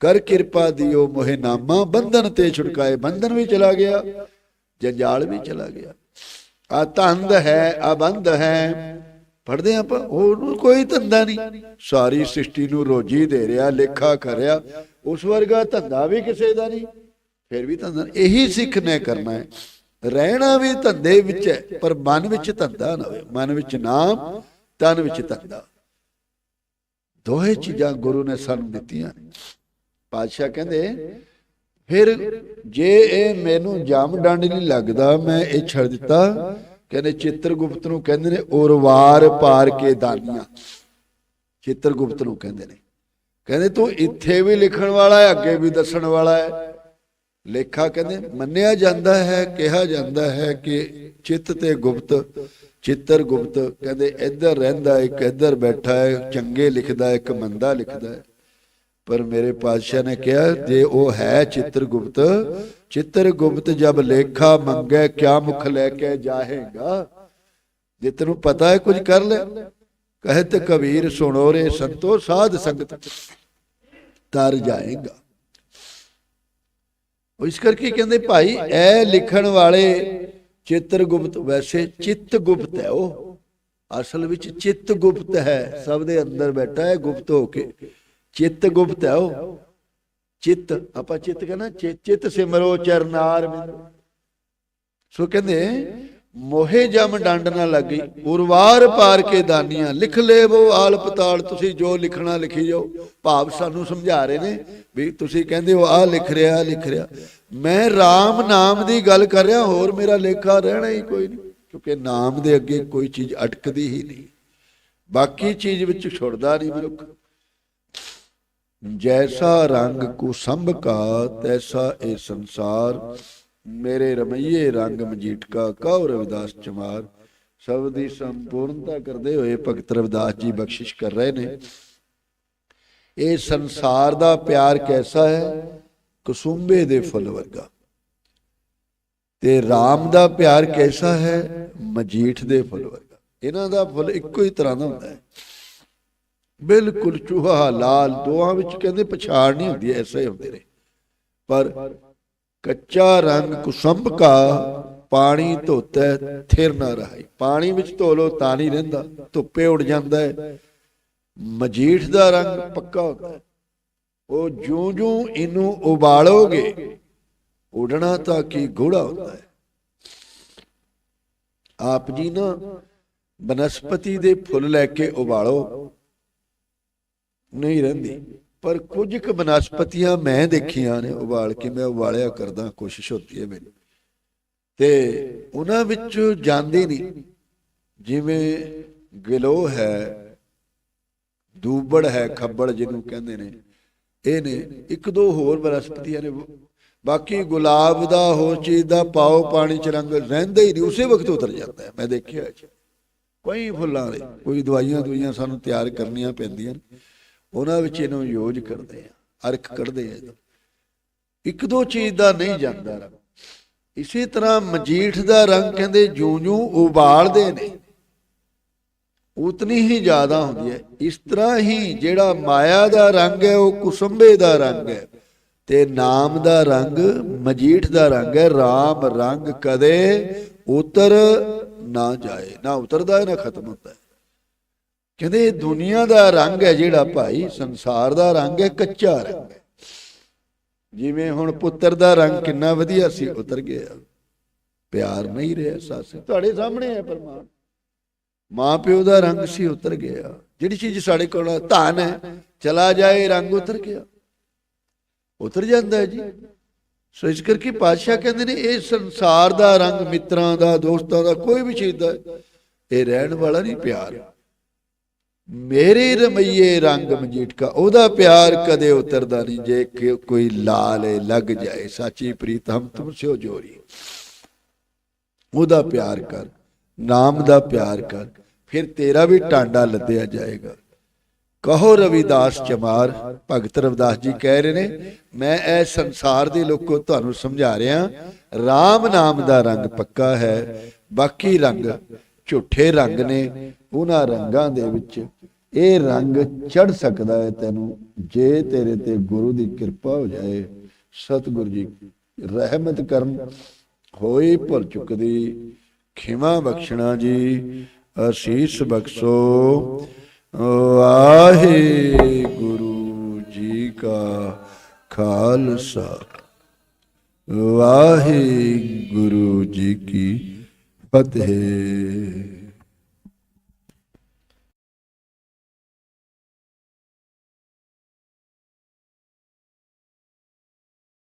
ਕਰ ਕਿਰਪਾ ਦਿਓ ਮੋਹਿ ਨਾਮਾ, ਬੰਧਨ ਤੇ ਛੁਟਕਾਏ। ਬੰਧਨ ਵੀ ਚਲਾ ਗਿਆ, ਜੰਜਾਲ ਵੀ ਚਲਾ ਗਿਆ। ਆ ਧੰਦ ਹੈ, ਆ ਬੰਧ ਹੈ। ਪੜਦੇ ਆਪਾਂ, ਉਹਨੂੰ ਕੋਈ ਧੰਦਾ ਨਹੀਂ। ਸਾਰੀ ਸ੍ਰਿਸ਼ਟੀ ਨੂੰ ਰੋਜੀ ਦੇ ਰਿਹਾ, ਲੇਖਾ ਕਰਿਆ ਉਸ ਵਰਗਾ ਧੰਦਾ ਵੀ ਕਿਸੇ ਦਾ ਨਹੀਂ। ਫਿਰ ਵੀ ਧੰਦਾ ਇਹੀ ਸਿੱਖ ਨੇ ਕਰਨਾ ਹੈ। ਰਹਿਣਾ ਵੀ ਧੰਦੇ ਵਿੱਚ ਹੈ, ਪਰ ਮਨ ਵਿੱਚ ਧੰਦਾ ਨਾ ਹੋਵੇ। ਮਨ ਵਿੱਚ ਨਾਮ, ਤਨ ਵਿੱਚ ਧੰਦਾ। ਦੋਹੇ ਚੀਜ਼ਾਂ ਗੁਰੂ ਨੇ ਸਾਨੂੰ ਦਿੱਤੀਆਂ। ਪਾਤਸ਼ਾਹ ਕਹਿੰਦੇ, ਫਿਰ ਜੇ ਇਹ ਮੈਨੂੰ ਜਾਮ ਡੰਡ ਨਹੀਂ ਲੱਗਦਾ, ਮੈਂ ਇਹ ਛੱਡ ਦਿੱਤਾ। ਕਹਿੰਦੇ, ਚਿੱਤਰਗੁਪਤ ਨੂੰ ਕਹਿੰਦੇ ਨੇ, ਉਰਵਾਰ ਪਾਰ ਕੇ ਦਾਨੀਆਂ। ਚਿੱਤਰਗੁਪਤ ਨੂੰ ਕਹਿੰਦੇ ਨੇ। ਕਹਿੰਦੇ, ਤੂੰ ਇੱਥੇ ਵੀ ਲਿਖਣ ਵਾਲਾ ਹੈ, ਅੱਗੇ ਵੀ ਦੱਸਣ ਵਾਲਾ ਹੈ। ਲੇਖਾ ਕਹਿੰਦੇ, ਮੰਨਿਆ ਜਾਂਦਾ ਹੈ, ਕਿਹਾ ਜਾਂਦਾ ਹੈ ਕਿ ਚਿੱਤ ਤੇ ਗੁਪਤ, ਚਿੱਤਰ ਗੁਪਤ, ਕਹਿੰਦੇ ਇੱਧਰ ਰਹਿੰਦਾ ਇੱਕ ਇੱਧਰ ਬੈਠਾ ਹੈ, ਚੰਗੇ ਲਿਖਦਾ, ਇੱਕ ਮੰਦਾ ਲਿਖਦਾ ਹੈ। ਪਰ ਮੇਰੇ ਪਾਤਸ਼ਾਹ ਨੇ ਕਿਹਾ, ਜੇ ਉਹ ਹੈ ਚਿੱਤਰ ਗੁਪਤ ਚਿੱਤਰ ਗੁਪਤ ਜਬ ਲੇਖਾ ਮੰਗੇ, ਕਿਆ ਮੁਖ ਲੈ ਕੇ ਜਾਹੇਗਾ? ਜੇ ਤੈਨੂੰ ਪਤਾ ਹੈ, ਕੁਝ ਕਰ ਲੈ। ਕਹਿਤ ਕਬੀਰ ਸੁਣੋ ਰੇ ਸੰਤੋ, ਸਾਧ ਸੰਗਤ ਤਰ ਜਾਏਗਾ। ਇਸ ਕਰਕੇ ਕਹਿੰਦੇ ਭਾਈ ਐ ਲਿਖਣ ਵਾਲੇ ਚਿੱਤਰਗੁਪਤ, ਵੈਸੇ ਚਿੱਤਗੁਪਤ ਹੈ ਉਹ। ਅਸਲ ਵਿੱਚ ਚਿੱਤਗੁਪਤ ਹੈ, ਸਭ ਦੇ ਅੰਦਰ ਬੈਠਾ ਹੈ, ਗੁਪਤ ਹੋ ਕੇ। ਚਿੱਤ ਗੁਪਤ ਹੈ ਉਹ। ਚਿੱਤ, ਆਪਾਂ ਚਿੱਤ ਕਹਿੰਦਾ ਚਿ- ਚਿੱਤ ਸਿਮਰੋ ਚਰਨਾਰ ਸੋ ਕਹਿੰਦੇ ਮੋਹੇ ਜਮ ਡੰਡ ਨਾ ਲੱਗੀ, ਉਰਵਾਰ ਪਾਰ ਕੇ ਦਾਨੀਆਂ, ਲਿਖ ਲੇਵੋ ਆਲ ਪਤਾਲ, ਤੁਸੀਂ ਜੋ ਲਿਖਣਾ ਲਿਖੀ ਜਾਓ। ਭਾਵ ਸਾਨੂੰ ਸਮਝਾ ਰਹੇ ਨੇ ਵੀ ਤੁਸੀਂ ਕਹਿੰਦੇ ਹੋ ਆ ਲਿਖ ਰਿਹਾ ਲਿਖ ਰਿਹਾ। ਮੈਂ RAM ਨਾਮ ਦੀ ਗੱਲ ਕਰ ਰਿਹਾ, ਹੋਰ ਮੇਰਾ ਲੇਖਾ ਰਹਿਣਾ ਹੀ ਕੋਈ ਨਹੀਂ, ਕਿਉਂਕਿ ਨਾਮ ਦੇ ਅੱਗੇ ਕੋਈ ਚੀਜ਼ ਅਟਕਦੀ ਹੀ ਨਹੀਂ। ਬਾਕੀ ਚੀਜ਼ ਵਿੱਚ ਛੁੱਟਦਾ ਨਹੀਂ ਮਨੁੱਖ। ਜੈਸਾ ਰੰਗ ਕੋ ਸੰਭਕਾ ਤੈਸਾ ਇਹ ਸੰਸਾਰ। ਮੇਰੇ ਰਮਈਏ ਰੰਗ ਮਜੀਠ ਕਾ ਕਉ ਰਵਿਦਾਸ ਚਮਾਰ? ਸਭ ਦੀ ਸੰਪੂਰਨਤਾ ਕਰਦੇ ਹੋਏ ਭਗਤ ਰਵਿਦਾਸ ਜੀ ਬਖਸ਼ਿਸ਼ ਕਰ ਰਹੇ ਨੇ। ਇਹ ਸੰਸਾਰ ਦਾ ਪਿਆਰ ਕੈਸਾ ਹੈ? ਕਸੁੰਬੇ ਦੇ ਫੁੱਲ ਵਰਗਾ। ਤੇ RAM ਦਾ ਪਿਆਰ ਕੈਸਾ ਹੈ? ਮਜੀਠ ਦੇ ਫੁੱਲ ਵਰਗਾ। ਇਹਨਾਂ ਦਾ ਫੁੱਲ ਇੱਕੋ ਹੀ ਤਰ੍ਹਾਂ ਦਾ ਹੁੰਦਾ ਹੈ। ਬਿਲਕੁਲ ਚੂਹਾ, ਲਾਲ, ਦੋਹਾਂ ਵਿੱਚ ਕਹਿੰਦੇ ਪਛਾਣ ਨਹੀਂ ਹੁੰਦੀ, ਐਸੇ ਹੀ ਹੁੰਦੇ ਨੇ। ਪਰ ਕੱਚਾ ਰੰਗ ਕੁਸੰਭ ਕਾ, ਪਾਣੀ ਧੋਤਾ ਥਿਰ ਨਾ ਰਹੀ। ਪਾਣੀ ਵਿੱਚ ਧੋ ਲੋ ਤਾਂ ਨਹੀਂ ਰਹਿੰਦਾ, ਧੁੱਪੇ ਉੱਡ ਜਾਂਦਾ ਹੈ ਮਜੀਠ ਦਾ ਰੰਗ ਪੱਕਾ ਹੁੰਦਾ ਹੈ ਉਹ ਜਿਉਂ ਜਿਉਂ ਇਹਨੂੰ ਉਬਾਲੋਗੇ, ਉਡਣਾ ਤਾਂ ਕੀ ਗੂੜਾ ਹੁੰਦਾ ਹੈ ਆਪ ਜੀ ਨਾ ਬਨਸਪਤੀ ਦੇ ਫੁੱਲ ਲੈ ਕੇ ਉਬਾਲੋ, ਨਹੀਂ ਰਹਿੰਦੀ। ਪਰ ਕੁਝ ਕੁ ਬਨਸਪਤੀਆਂ ਮੈਂ ਦੇਖੀਆਂ ਨੇ ਉਬਾਲ ਕੇ, ਮੈਂ ਉਬਾਲਿਆ ਕਰਦਾ, ਕੋਸ਼ਿਸ਼ ਹੁੰਦੀ ਹੈ ਮੇਰੀ। ਤੇ ਉਹਨਾਂ ਵਿੱਚ ਜਾਂਦੀ ਨਹੀਂ। ਜਿਵੇਂ ਗਿਲੋ ਹੈ, ਦੂਬੜ ਹੈ, ਖੱਬੜ ਜਿਹਨੂੰ ਕਹਿੰਦੇ ਨੇ, ਇਹ ਨੇ ਇੱਕ ਦੋ ਹੋਰ ਬਨਸਪਤੀਆਂ ਨੇ। ਬਾਕੀ ਗੁਲਾਬ ਦਾ ਹੋਰ ਚੀਜ਼ ਦਾ ਪਾਓ ਪਾਣੀ ਚ ਰੰਗ ਰਹਿੰਦਾ ਹੀ ਨਹੀਂ, ਉਸੇ ਵਕਤ ਉਤਰ ਜਾਂਦਾ ਹੈ। ਮੈਂ ਦੇਖਿਆ ਜੀ ਕੋਈ ਫੁੱਲਾਂ ਦੇ ਕੋਈ ਦਵਾਈਆਂ ਦੁਈਆਂ ਸਾਨੂੰ ਤਿਆਰ ਕਰਨੀਆਂ ਪੈਂਦੀਆਂ ਨੇ। ਉਹਨਾਂ ਵਿੱਚ ਇਹਨੂੰ ਯੋਜ ਕਰਦੇ ਆ ਅਰਖ ਕੱਢਦੇ ਆ ਇੱਕ ਦੋ ਚੀਜ਼ ਦਾ ਨਹੀਂ ਜਾਂਦਾ। ਰੰਗ ਇਸੇ ਤਰ੍ਹਾਂ ਮਜੀਠ ਦਾ ਰੰਗ ਕਹਿੰਦੇ ਜੂੰ ਜੂੰ ਉਬਾਲਦੇ ਨੇ। ਉਤਨੀ ਹੀ ਜ਼ਿਆਦਾ ਹੁੰਦੀ ਹੈ। ਇਸ ਤਰ੍ਹਾਂ ਹੀ ਜਿਹੜਾ ਮਾਇਆ ਦਾ ਰੰਗ ਹੈ, ਉਹ ਕੁਸੰਬੇ ਦਾ ਰੰਗ ਹੈ। ਤੇ ਨਾਮ ਦਾ ਰੰਗ ਮਜੀਠ ਦਾ ਰੰਗ ਹੈ। RAM ਰੰਗ ਕਦੇ ਉਤਰ ਨਾ ਜਾਏ। ਨਾ ਉਤਰਦਾ ਹੈ, ਨਾ ਖਤਮ ਹੁੰਦਾ ਹੈ। ਕਹਿੰਦੇ ਇਹ ਦੁਨੀਆ ਦਾ ਰੰਗ ਹੈ ਜਿਹੜਾ ਭਾਈ ਸੰਸਾਰ ਦਾ ਰੰਗ ਹੈ ਕੱਚਾ ਰੰਗ ਹੈ। ਜਿਵੇਂ ਹੁਣ ਪੁੱਤਰ ਦਾ ਰੰਗ ਕਿੰਨਾ ਵਧੀਆ ਸੀ ਉਤਰ ਗਿਆ। ਪਿਆਰ ਨਹੀਂ ਰਿਹਾ ਸੱਸ। ਤੁਹਾਡੇ ਸਾਹਮਣੇ ਹੈ ਪਰਮਾਨ ਮਾਂ ਪਿਓ ਦਾ ਰੰਗ ਸੀ ਉਤਰ ਗਿਆ। ਜਿਹੜੀ ਚੀਜ਼ ਸਾਡੇ ਕੋਲ ਹੈ, ਧਨ ਹੈ ਚਲਾ ਜਾਏ ਰੰਗ ਉਤਰ ਗਿਆ। ਉਤਰ ਜਾਂਦਾ ਹੈ ਜੀ। ਸੋ ਇਸ ਕਰਕੇ ਪਾਤਸ਼ਾਹ ਕਹਿੰਦੇ ਨੇ ਇਹ ਸੰਸਾਰ ਦਾ ਰੰਗ ਮਿੱਤਰਾਂ ਦਾ ਦੋਸਤਾਂ ਦਾ ਕੋਈ ਵੀ ਚੀਜ਼ ਦਾ ਇਹ ਰਹਿਣ ਵਾਲਾ ਨਹੀਂ ਪਿਆਰ। ਮੇਰੇ ਰਮਈਏ ਰੰਗ ਮਜੀਠਕਾ, ਉਹਦਾ ਪਿਆਰ ਕਦੇ ਉਤਰਦਾ ਨਹੀਂ, ਜੇ ਕਿ ਕੋਈ ਲਾਲੇ ਲੱਗ ਜਾਏ। ਸਾਚੀ ਪ੍ਰੀਤ, ਹਮ ਤੁਮ ਸਿਓ ਜੋਰੀ। ਉਹਦਾ ਪਿਆਰ ਕਰ, ਨਾਮ ਦਾ ਪਿਆਰ ਕਰ, ਫਿਰ ਤੇਰਾ ਵੀ ਟਾਂਡਾ ਲੱਦਿਆ ਜਾਏਗਾ। ਕਹੋ ਰਵਿਦਾਸ ਚਮਾਰ, ਭਗਤ ਰਵਿਦਾਸ ਜੀ ਕਹਿ ਰਹੇ ਨੇ, ਮੈਂ ਇਹ ਸੰਸਾਰ ਦੇ ਲੋਕੋ ਤੁਹਾਨੂੰ ਸਮਝਾ ਰਿਹਾ RAM ਨਾਮ ਦਾ ਰੰਗ ਪੱਕਾ ਹੈ, ਬਾਕੀ ਰੰਗ ਝੂਠੇ ਰੰਗ ਨੇ, ਉਹਨਾਂ ਰੰਗਾਂ ਦੇ ਵਿੱਚ ਇਹ ਰੰਗ ਚੜ ਸਕਦਾ ਹੈ ਤੈਨੂੰ, ਜੇ ਤੇਰੇ ਤੇ ਗੁਰੂ ਦੀ ਕਿਰਪਾ ਹੋ ਜਾਏ। ਸਤਿਗੁਰੂ ਜੀ ਰਹਿਮਤ ਕਰਨ, ਹੋਈ ਭੁੱਲ ਚੁੱਕਦੀ। ਖਿਮਾ ਬਖਸ਼ਣਾ ਜੀ, ਅਸੀਸ ਬਖਸ਼ੋ। ਵਾਹਿਗੁਰੂ ਜੀ ਕਾ ਖਾਲਸਾ। ਵਾਹਿਗੁਰੂ ਜੀ ਕੀ Fateh.